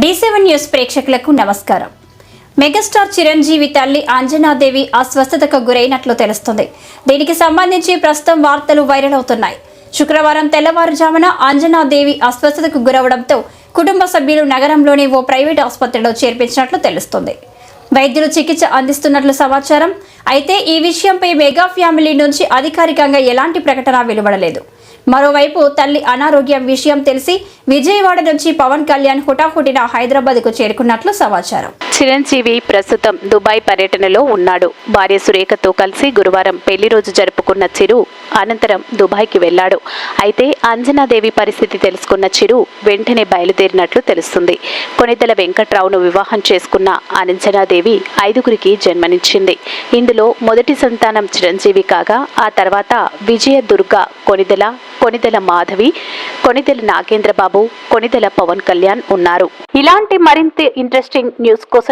D seven news ప్రేక్షకులకు నమస్కారం. Megastar Chiranjeevi తల్లి అంజనాదేవి అస్వస్థతకు గురైనట్లు తెలుస్తుంది. దీనికి సంబంధించి ప్రస్తుతం వార్తలు వైరల్ అవుతున్నాయి. శుక్రవారం తెల్లవారుజామున అంజనాదేవి అస్వస్థతకు గురవడంతో కుటుంబ సభ్యులు నగరంలోని ఓ ప్రైవేట్ ఆసుపత్రిలో చేర్పించినట్లు తెలుస్తుంది. వైద్యులు చికిత్స అందిస్తున్నట్లు సమాచారం. అయితే ఈ విషయంపై మెగా ఫ్యామిలీ నుంచి అధికారికంగా ఎలాంటి ప్రకటన వెలువడలేదు. మరోవైపు తల్లి అనారోగ్యం విషయం తెలిసి విజయవాడ నుంచి పవన్ కళ్యాణ్ హుటాహుటిన హైదరాబాద్కు చేరుకున్నట్లు సమాచారం. చిరంజీవి ప్రస్తుతం దుబాయ్ పర్యటనలో ఉన్నాడు. భార్య సురేఖతో కలిసి గురువారం పెళ్ళి రోజు జరుపుకున్న చిరు అనంతరం దుబాయ్కి వెళ్ళాడు. అయితే అంజనాదేవి పరిస్థితి తెలుసుకున్న చిరు వెంటనే బయలుదేరినట్లు తెలుస్తుంది. కొనితల వెంకట్రావును వివాహం చేసుకున్న అంజనాదేవి ఐదుగురికి జన్మనిచ్చింది. ఇందులో మొదటి సంతానం చిరంజీవి కాగా ఆ తర్వాత విజయ దుర్గ కొనిదెల కొనిదెల మాధవి కొనిదెల నాగేంద్రబాబు కొనిదెల పవన్ కళ్యాణ్ ఉన్నారు. ఇలాంటి మరింత ఇంట్రెస్టింగ్ న్యూస్ కోసం